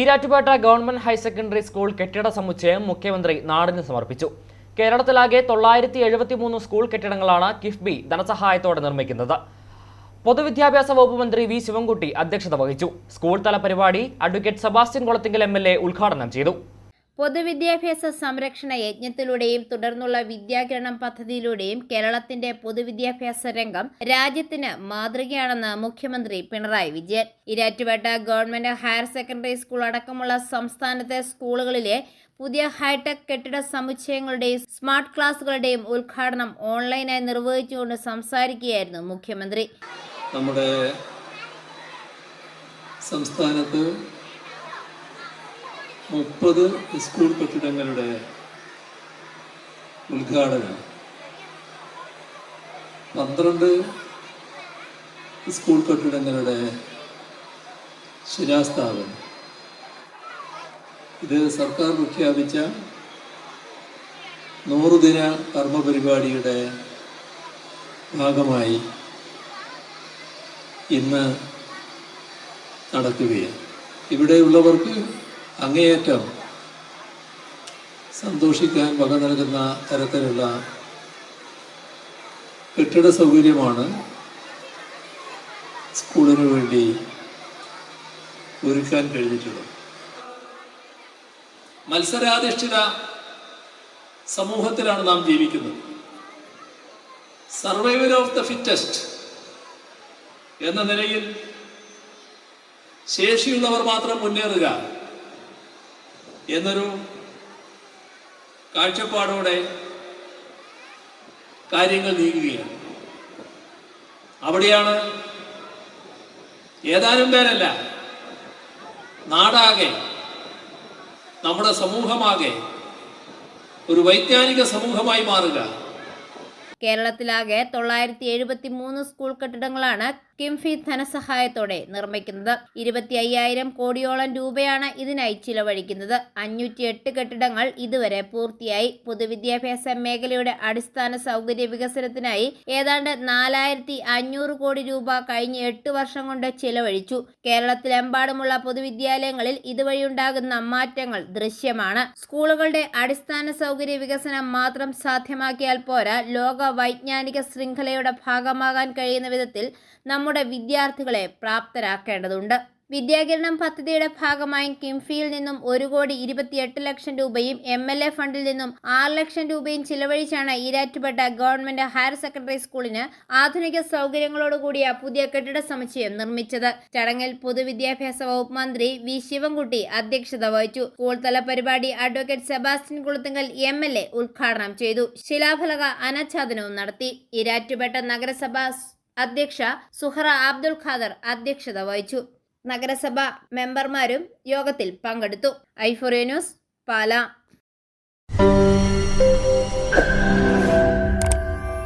Erattupetta government higher secondary school കെട്ടിട സമുച്ചയം മുഖ്യമന്ത്രി നാടിന് സമർപ്പിച്ചു. കേരളത്തിലാകെ തൊള്ളായിരത്തി എഴുപത്തി മൂന്ന് സ്കൂൾ കെട്ടിടങ്ങളാണ് കിഫ്ബി ധനസഹായത്തോടെ നിർമ്മിക്കുന്നത്. പൊതുവിദ്യാഭ്യാസ വകുപ്പ് മന്ത്രി വി ശിവൻകുട്ടി അധ്യക്ഷത വഹിച്ചു. സ്കൂൾ തല പരിപാടി അഡ്വക്കേറ്റ് സെബാസ്റ്റ്യൻ കുളത്തിങ്കൽ എം ഉദ്ഘാടനം ചെയ്തു. പൊതുവിദ്യാഭ്യാസ സംരക്ഷണ യജ്ഞത്തിലൂടെയും തുടർന്നുള്ള വിദ്യാകിരണം പദ്ധതിയിലൂടെയും കേരളത്തിന്റെ പൊതുവിദ്യാഭ്യാസ രംഗം രാജ്യത്തിന് മാതൃകയാണെന്ന് മുഖ്യമന്ത്രി Pinarayi Vijayan. Erattupetta government higher secondary school അടക്കമുള്ള സംസ്ഥാനത്തെ സ്കൂളുകളിലെ പുതിയ ഹൈടെക് കെട്ടിട സമുച്ചയങ്ങളുടെയും സ്മാർട്ട് ക്ലാസുകളുടെയും ഉദ്ഘാടനം ഓൺലൈനായി നിർവഹിച്ചുകൊണ്ട് സംസാരിക്കുകയായിരുന്നു മുഖ്യമന്ത്രി. നമ്മുടെ സംസ്ഥാനത്ത് മുപ്പത് സ്കൂൾ കെട്ടിടങ്ങളുടെ ഉദ്ഘാടനം. പന്ത്രണ്ട് സ്കൂൾ കെട്ടിടങ്ങളുടെ ശിലാസ്ഥാപനം. ഇത് സർക്കാർ പ്രഖ്യാപിച്ച നൂറുദിന കർമ്മ പരിപാടിയുടെ ഭാഗമായി ഇന്ന് നടക്കുകയാണ്. ഇവിടെയുള്ളവർക്ക് അങ്ങേയറ്റം സന്തോഷിക്കാൻ വക നൽകുന്ന തരത്തിലുള്ള കെട്ടിട സൗകര്യമാണ് സ്കൂളിന് വേണ്ടി ഒരുക്കാൻ കഴിഞ്ഞിട്ടുള്ളത്. മത്സരാധിഷ്ഠിത സമൂഹത്തിലാണ് നാം ജീവിക്കുന്നത്. സർവൈവൽ ഓഫ് ദ ഫിറ്റസ്റ്റ് എന്ന നിലയിൽ ശേഷിയുള്ളവർ മാത്രം മുന്നേറുക എന്നൊരു കാഴ്ചപ്പാടോടെ കാര്യങ്ങൾ നീങ്ങുകയാണ്. അവിടെയാണ് ഏതാനും പേരല്ല നാടാകെ നമ്മുടെ സമൂഹമാകെ ഒരു വൈജ്ഞാനിക സമൂഹമായി മാറുക. കേരളത്തിലാകെ തൊള്ളായിരത്തി എഴുപത്തി മൂന്ന് സ്കൂൾ കെട്ടിടങ്ങളാണ് കിംഫി ധനസഹായത്തോടെ നിർമ്മിക്കുന്നത്. ഇരുപത്തി അയ്യായിരം കോടിയോളം രൂപയാണ് ഇതിനായി ചിലവഴിക്കുന്നത്. അഞ്ഞൂറ്റി എട്ട് കെട്ടിടങ്ങൾ ഇതുവരെ പൂർത്തിയായി. പൊതുവിദ്യാഭ്യാസ മേഖലയുടെ അടിസ്ഥാന സൗകര്യ വികസനത്തിനായി ഏതാണ്ട് നാലായിരത്തി അഞ്ഞൂറ് കോടി രൂപ കഴിഞ്ഞ എട്ട് വർഷം കൊണ്ട് ചിലവഴിച്ചു. കേരളത്തിലെമ്പാടുമുള്ള പൊതുവിദ്യാലയങ്ങളിൽ ഇതുവഴിയുണ്ടാകുന്ന മാറ്റങ്ങൾ ദൃശ്യമാണ്. സ്കൂളുകളുടെ അടിസ്ഥാന സൗകര്യ വികസനം മാത്രം സാധ്യമാക്കിയാൽ പോരാ ലോക വൈജ്ഞാനിക ശൃംഖലയുടെ ഭാഗമാകാൻ കഴിയുന്ന വിധത്തിൽ നമ്മുടെ വിദ്യാർത്ഥികളെ പ്രാപ്തരാക്കേണ്ടതുണ്ട്. വിദ്യാകിരണം പദ്ധതിയുടെ ഭാഗമായി കിംഫിയിൽ നിന്നും ഒരു കോടി ഇരുപത്തിയെട്ട് ലക്ഷം രൂപയും എം എൽ എ ഫണ്ടിൽ നിന്നും ആറ് ലക്ഷം രൂപയും ചിലവഴിച്ചാണ് ഈരാറ്റുപേട്ട ഗവൺമെന്റ് ഹയർ സെക്കൻഡറി സ്കൂളിന് ആധുനിക സൗകര്യങ്ങളോടുകൂടിയ പുതിയ കെട്ടിട സമുച്ചയം നിർമ്മിച്ചത്. ചടങ്ങിൽ പൊതുവിദ്യാഭ്യാസ വകുപ്പ് മന്ത്രി വി ശിവൻകുട്ടി അധ്യക്ഷത വഹിച്ചു. സ്കൂൾ തല പരിപാടി advocate Sebastian Kulathunkal M L A ഉദ്ഘാടനം ചെയ്തു. ശിലാഫലക അനച്ഛാദനവും നടത്തി. ഈരാറ്റുപേട്ട നഗരസഭ അധ്യക്ഷ സുഹറ അബ്ദുൽ ഖാദർ അധ്യക്ഷത വഹിച്ചു. നഗരസഭാ മെമ്പർമാരും യോഗത്തിൽ പങ്കെടുത്തു. ഐഫോറിയ ന്യൂസ് പാല.